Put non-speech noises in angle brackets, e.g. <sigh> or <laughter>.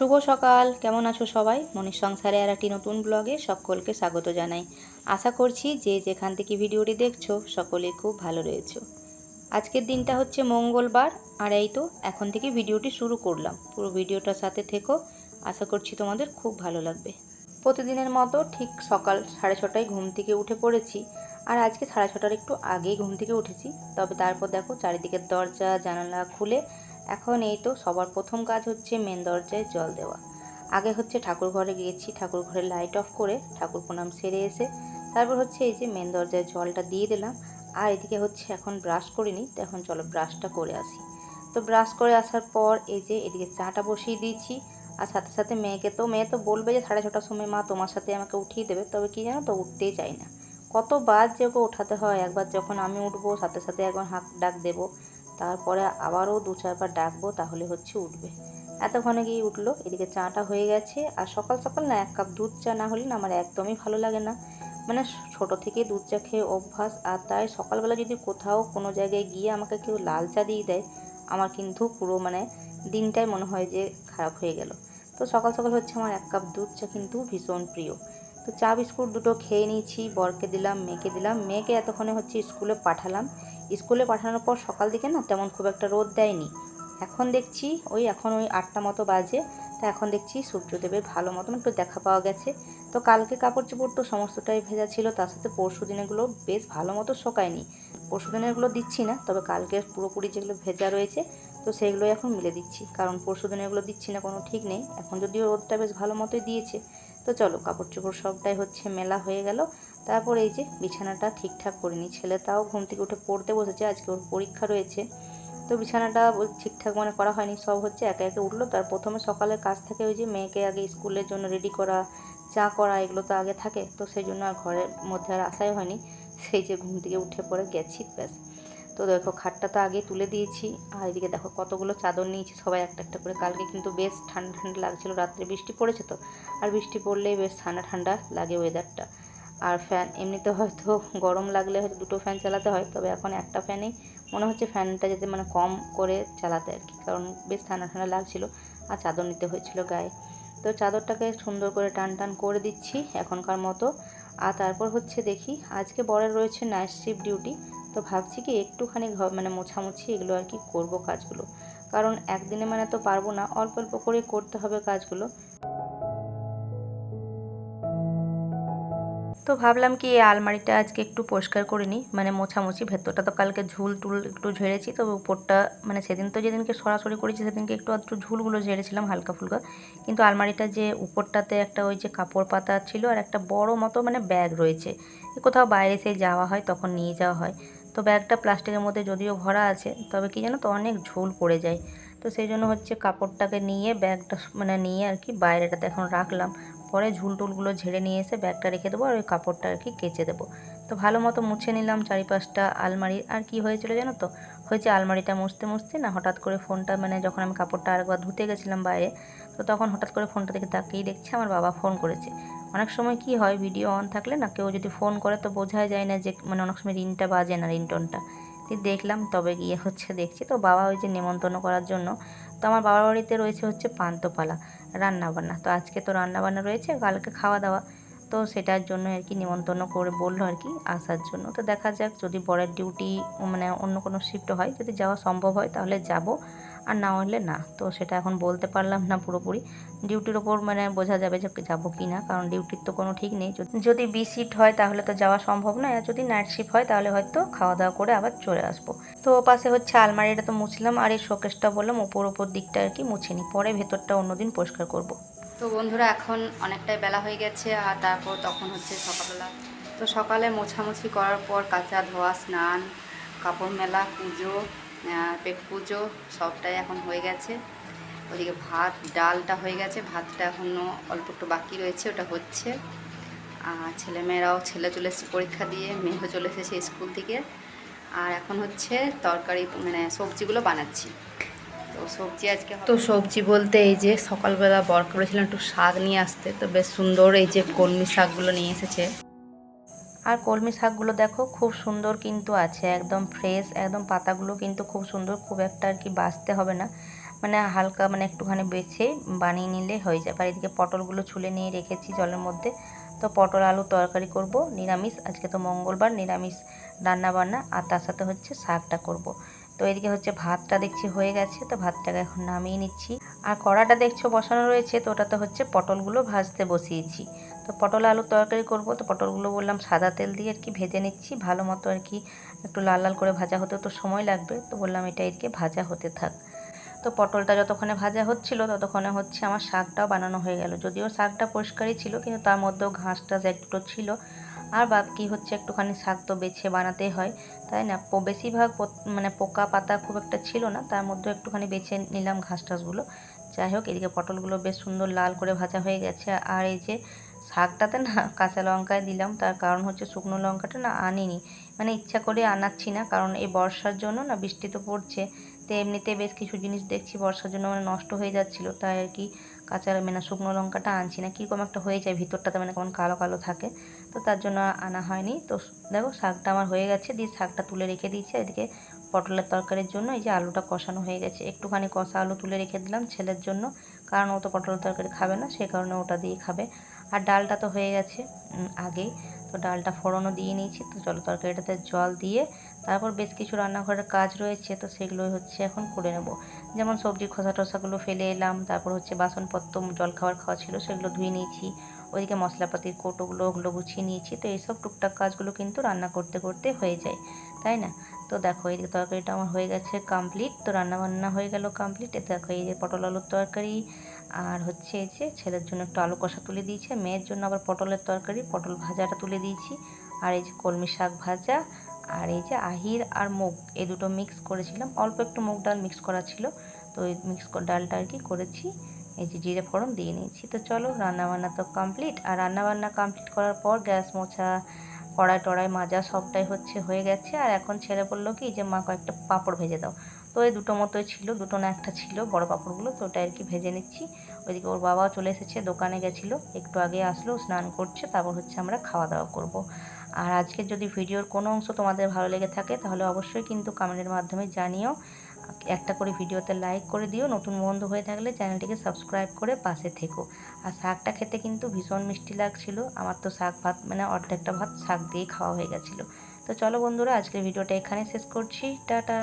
শুভ সকাল। কেমন আছো সবাই? মনের সংসারে আর একটি নতুন ব্লগে সকলকে স্বাগত জানাই। আশা করছি যে যেখান থেকে ভিডিওটি দেখছ, সকলে খুব ভালো রয়েছো। আজকের দিনটা হচ্ছে মঙ্গলবার, আর এই তো এখন থেকে ভিডিওটি শুরু করলাম। পুরো ভিডিওটার সাথে থেকো। আশা করছি তোমাদের খুব ভালো লাগবে। প্রতিদিনের মতো ঠিক সকাল সাড়ে ছটায় ঘুম থেকে উঠে পড়েছি। আর আজকে সাড়ে ছটার একটু আগেই ঘুম থেকে উঠেছি। তবে তারপর দেখো চারিদিকের দরজা, জানালা খুলে এখন এই তো সবার প্রথম কাজ হচ্ছে মেন দরজায় জল দেওয়া। আগে হচ্ছে ঠাকুর ঘরে গিয়েছি, ঠাকুর ঘরে লাইট অফ করে ঠাকুর প্রণাম সেরে এসে তারপর হচ্ছে এই যে মেন দরজায় জলটা দিয়ে দিলাম। আর এদিকে হচ্ছে এখন ব্রাশ করিনি, তো এখন চলো ব্রাশটা করে আসি। তো ব্রাশ করে আসার পর এই যে এদিকে চাটা বসিয়ে দিয়েছি, আর সাথে সাথে মেয়েকে তো, মেয়ে তো বলবে যে সাড়ে ছটার সময় মা তোমার সাথে আমাকে উঠিয়ে দেবে, তবে কি জানো তো উঠতেই চাই না। কতবার যে ওকে ওঠাতে হয়, একবার যখন আমি উঠবো সাথে সাথে একবার হাঁক ডাক দেবো তারপরে আবারও দু চারবার ডাকবো, তাহলে হচ্ছে উঠবে। এতক্ষণে গিয়ে উঠল, এদিকে চাটা হয়ে গেছে, আর সকাল সকাল না এক কাপ দুধ চা না হলে না আমার একদমই ভালো লাগে না। মানে ছোট থেকে দুধ চা খেয়ে অভ্যাস, আর তাই সকালবেলা যদি কোথাও কোনো জায়গায় গিয়ে আমাকে কেউ লাল চা দিয়ে দেয়, আমার কিন্তু পুরো মানে দিনটাই মনে হয় যে খারাপ হয়ে গেল। তো সকাল সকাল হচ্ছে আমার এক কাপ দুধ চা কিন্তু ভীষণ প্রিয়। তো চা বিস্কুট দুটো খেয়ে নিয়েছি, বরকে দিলাম, মেয়েকে দিলাম, মেয়েকে এতক্ষণে হচ্ছে স্কুলে পাঠালাম। স্কুলে পাঠানোর পর সকাল দিকে না তেমন খুব একটা রোদ দেয়নি। এখন দেখছি ওই এখন ওই আটটা মতো বাজে, তা এখন দেখছি সূর্যদেবের ভালো মতন একটু দেখা পাওয়া গেছে। তো কালকে কাপড় চোপড় তো সমস্তটাই ভেজা ছিল, তার সাথে পরশু দিনেরগুলো বেশ ভালো মতো শোকায়নি। পরশু দিনেরগুলো দিচ্ছি না, তবে কালকে পুরোপুরি যেগুলো ভেজা রয়েছে, তো সেগুলো এখন মিলে দিচ্ছি। কারণ পরশু দিনেরগুলো দিচ্ছি না, কোনো ঠিক নেই। এখন যদিও রোদটা বেশ ভালো মতোই দিয়েছে, তো চলো কাপড় চোপড় সবটাই হচ্ছে মেলা হয়ে গেল। তারপর এই যে বিছানাটা ঠিকঠাক করিনি। ছেলে তাও ঘুম থেকে উঠে পড়তে বসেছে, আজকে ওর পরীক্ষা রয়েছে। তো বিছানাটা ঠিকঠাক মানে করা হয়নি, সব হচ্ছে একে একে উঠল। তার প্রথমে সকালে কাজ থাকে ওই যে মেয়েকে আগে স্কুলের জন্য রেডি করা, চা করা, এগুলো তো আগে থাকে। তো সেই জন্য আর ঘরের মধ্যে আর আসাই হয়নি। সেই যে ঘুম থেকে উঠে পড়ে গেছি, ব্যাস। তো দেখো, খাটটা তো আগে তুলে দিয়েছি। আর এদিকে দেখো, কতগুলো চাদর নিয়েছি, সবাই একটা একটা করে। কালকে কিন্তু বেশ ঠান্ডা ঠান্ডা লাগছিল, রাত্রে বৃষ্টি পড়েছে তো। আর বৃষ্টি পড়লেই বেশ ঠান্ডা ঠান্ডা লাগে ওয়েদারটা আর ফ্যান এমনিতে হয়তো গরম লাগলে হয়তো দুটো ফ্যান চালাতে হয়, তবে এখন একটা ফ্যানেই মনে হচ্ছে ফ্যানটা যাতে মানে কম করে চালাতে আর কি, কারণ বেশ ঠান্ডা ঠান্ডা লাগছিল আর চাদর নিতে হয়েছিল গায়ে। তো চাদরটাকে সুন্দর করে টান টান করে দিচ্ছি এখনকার মতো। আর তারপর হচ্ছে দেখি, আজকে বরের রয়েছে নাইট শিফট ডিউটি তো ভাবছি কি একটুখানি মানে মোছামুছি এগুলো আর কি করব কাজগুলো। কারণ একদিনে মানে তো পারব না, অল্প অল্প করে করতে হবে কাজগুলো। তো ভাবলাম কি এই আলমারিটা আজকে একটু পরিষ্কার করে নিই। মানে মোছামুছি, ভেতরটা তো কালকে ঝুল টুল একটু ঝেড়েছি তবে উপরটা মানে সেদিন তো যেদিনকে সরাসরি করেছি সেদিনকে একটু একটু ঝুলগুলো ঝেড়েছিলাম হালকা ফুলকা। কিন্তু আলমারিটা যে উপরটাতে একটা ওই যে কাপড় পাতা ছিল আর একটা বড় মতো মানে ব্যাগ রয়েছে কোথাও বাইরে সেই যাওয়া হয় তখন নিয়ে যাওয়া হয়। তো ব্যাগটা প্লাস্টিকের মধ্যে যদিও ভরা আছে, তবে কি জানো তো অনেক ঝুল পড়ে যায়। তো সেই জন্য হচ্ছে কাপড়টাকে নিয়ে ব্যাগটা মানে নিয়ে আর কি বাইরেটাতে এখন রাখলাম। পরে ঝুল টুলগুলো ঝেড়ে নিয়ে এসে ব্যাগটা রেখে দেবো আর ওই কাপড়টা আর কি কেচে দেবো। তো ভালো মতো মুছে নিলাম চারিপাশটা আলমারি আর কি হয়েছিল জানো তো? হয়েছে আলমারিটা মুছতে মুছতে না হঠাৎ করে ফোনটা মানে যখন আমি কাপড়টা আরেকবার ধুতে গেছিলাম বাইরে, তো তখন হঠাৎ করে ফোনটা থেকে তাকিয়ে দেখছি আমার বাবা ফোন করেছে। অনেক সময় কি হয়, ভিডিও অন থাকলে না কেউ যদি ফোন করে তো বোঝাই যায় না যে মানে অনেক সময় রিনটা বাজে না রিনটনটা দেখলাম তবে গিয়ে হচ্ছে দেখছি। তো বাবা ওই যে নেমন্তন্ন করার জন্য, তো আমার বাবার বাড়িতে রয়েছে হচ্ছে পান্তপালা। রান্নাবান্না। তো আজকে তো রান্নাবান্না রয়েছে, কালকে খাওয়া দাওয়া তো সেটার জন্য আর কি নিমন্ত্রণ করে বলল আর কি আসার জন্য। তো দেখা যাক, যদি বরের ডিউটি মানে অন্য কোনো শিফট হয়, যদি যাওয়া সম্ভব হয়, তাহলে যাব। আর না হলে না। তো সেটা এখন বলতে পারলাম না পুরোপুরি। ডিউটির ওপর মানে বোঝা যাবে যে যাব কি না, কারণ ডিউটির তো কোনো ঠিক নেই। যদি বি শিফট হয় তাহলে তো যাওয়া সম্ভব নয়, আর যদি নাইট শিফট হয় তাহলে হয়তো খাওয়া দাওয়া করে আবার চলে আসব। তো পাশে হচ্ছে আলমারিটা তো মুছলাম, আর এই শোকেসটা বললাম ওপর ওপর দিকটা আর কি মুছে নিই, পরে ভেতরটা অন্যদিন পরিষ্কার করব। তো বন্ধুরা, এখন অনেকটাই বেলা হয়ে গেছে, আর তারপর তখন হচ্ছে সকালবেলা। তো সকালে মোছামুছি করার পর কাঁচা ধোয়া, স্নান, কাপড় মেলা, পুজো পেট পুজো সবটাই এখন হয়ে গেছে। ওদিকে ভাত, ডালটা হয়ে গেছে, ভাতটা এখনও অল্প একটু বাকি রয়েছে, ওটা হচ্ছে। আর ছেলেমেয়েরাও ছেলে চলে এসেছে পরীক্ষা দিয়ে, মেয়েও চলে এসেছে স্কুল থেকে। আর এখন হচ্ছে তরকারি মানে সবজিগুলো বানাচ্ছি। তো সবজি আজকে তো সবজি বলতে এই যে সকালবেলা বর করেছিলাম একটু শাক নিয়ে আসতে, তো বেশ সুন্দর এই যে কলমি শাকগুলো নিয়ে এসেছে। আর কলমি শাকগুলো দেখো, খুব সুন্দর কিন্তু আছে, একদম ফ্রেশ একদম পাতাগুলো কিন্তু খুব সুন্দর, খুব একটা আর কি বাঁচতে হবে না। মানে হালকা মানে একটুখানি বেছে বানিয়ে নিলে হয়ে যাবে। আর এদিকে পটলগুলো ছুলে নিয়ে রেখেছি জলের মধ্যে। তো পটল আলু তরকারি করব, নিরামিষ, আজকে তো মঙ্গলবার, নিরামিষ রান্না বান্না আর তার সাথে হচ্ছে শাকটা করব। তো এদিকে হচ্ছে ভাতটা দেখছি হয়ে গেছে, তো ভাতটাকে এখন নামিয়ে নিচ্ছি। আর কড়াটা দেখছ বসানো রয়েছে, তো ওটাতে হচ্ছে পটলগুলো ভাজতে বসিয়েছি। তো পটল আলু তরকারি করব, তো পটলগুলো বললাম সাদা তেল দিয়ে আর কি ভেজে নিচ্ছি, ভালো মতো আর কি একটু লাল লাল করে ভাজা হতে তো সময় লাগবে, তো বললাম এটা এদিকে ভাজা হতে থাক। তো পটলটা যতক্ষণে ভাজা হচ্ছিল ততক্ষণে হচ্ছে আমার শাকটাও বানানো হয়ে গেল, যদিও শাকটা পরিষ্কারই ছিল, কিন্তু তার মধ্যেও ঘাস টাস একটু ছিল আর বাকি হচ্ছে, একটুখানি শাক তো বেছে বানাতে হয়, তাই না? বেশিরভাগ মানে পোকা পাতা খুব একটা ছিল না, তার মধ্যে একটুখানি বেছে নিলাম ঘাস টাসগুলো। যাই হোক, এদিকে পটলগুলো বেশ সুন্দর লাল করে ভাজা হয়ে গেছে, আর এই যে শাকটাতে না <laughs> কাঁচা লঙ্কায় দিলাম, তার কারণ হচ্ছে শুকনো লঙ্কাটা না আনিনি। মানে ইচ্ছা করে আনাচ্ছি না, কারণ এই বর্ষার জন্য না বৃষ্টি তো পড়ছে, তো এমনিতে বেশ কিছু জিনিস দেখছি বর্ষার জন্য মানে নষ্ট হয়ে যাচ্ছিল, তাই আর কি কাঁচা মানে শুকনো লঙ্কাটা আনছি না। কীরকম একটা হয়ে যায় ভিতরটাতে মানে কেমন কালো কালো থাকে। তো তার জন্য আনা হয়নি। তো দেখো, শাকটা আমার হয়ে গেছে। দিয়ে শাকটা তুলে রেখে দিয়েছি। এদিকে পটলের তরকারির জন্য এই যে আলুটা কষানো হয়ে গেছে। একটুখানি কষা আলু তুলে রেখে দিলাম ছেলের জন্য। কারণ ও তো পটলের তরকারি খাবে না সেই কারণে ওটা দিয়ে খাবে। আর ডালটা তো হয়ে গেছে আগেই তো ডালটা ফোড়নও দিয়ে নিয়েছি। তো চলো তরকারিটাতে জল দিয়ে তারপর বেশ কিছু রান্নাঘরের কাজ রয়েছে। তো সেগুলোই হচ্ছে এখন করে নেব। যেমন সবজি খোসা টোসাগুলো ফেলে এলাম। তারপর হচ্ছে বাসনপত্র জল খাবার খাওয়া ছিল, সেগুলো ধুয়ে নিয়েছি। ওইদিকে মশলাপাতির কোটোগুলো ওগুলো গুছিয়ে নিয়েছি। তো এইসব টুকটাক কাজগুলো কিন্তু রান্না করতে করতে হয়ে যায়, তাই না? তো দেখো এই তরকারিটা আমার হয়ে গেছে কমপ্লিট তো রান্না বান্না হয়ে গেল কমপ্লিট এতে দেখো এই যে পটল আলুর তরকারি আর হচ্ছে এই যে ছেলের জন্য একটু আলু কষা তুলে দিয়েছে। মেয়ের জন্য আবার পটলের তরকারি, পটল ভাজাটা তুলে দিয়েছি। আর এই যে কলমি শাক ভাজা আর এই যে আহির আর মুগ, এই দুটো মিক্স করেছিলাম। অল্প একটু মুগ ডাল মিক্স করা ছিল। তো ওই মিক্স ডালটা আর কি করেছি। এই যে জিরে ফোড়ন দিয়ে নিয়েছি। তো চলো রান্নাবান্না তো কমপ্লিট আর রান্নাবান্না কমপ্লিট করার পর গ্যাস মোছা, কড়াই টড়াই মাজা সবটাই হচ্ছে হয়ে গেছে। আর এখন ছেলে বলল কি যে, মা কয়েকটা পাঁপড় ভেজে দাও। তো এই দুটো মতোই ছিল, দুটো না একটা ছিল বড় পাঁপড়গুলো। তো ওটা আর কি ভেজে নিচ্ছি। ওইদিকে ওর বাবাও চলে এসেছে, দোকানে গেছিল, একটু আগে আসলো, স্নান করছে, তারপর হচ্ছে আমরা খাওয়া দাওয়া করব। আর আজকে যদি ভিডিওর কোনো অংশ তোমাদের ভালো লেগে থাকে, তাহলে অবশ্যই কিন্তু কমেন্টের মাধ্যমে জানিও। একটা করে ভিডিওতে লাইক করে দিও। নতুন বন্ধু হয়ে থাকলে চ্যানেলটিকে সাবস্ক্রাইব করে পাশে থেকো। আর শাকটা খেতে কিন্তু ভীষণ মিষ্টি লাগছিল। আমার তো শাক ভাত মানে অর্ধেকটা ভাত শাক দিয়েই খাওয়া হয়ে গেছিল। তো চলো বন্ধুরা, আজকের ভিডিওটা এখানে শেষ করছি। টাটা!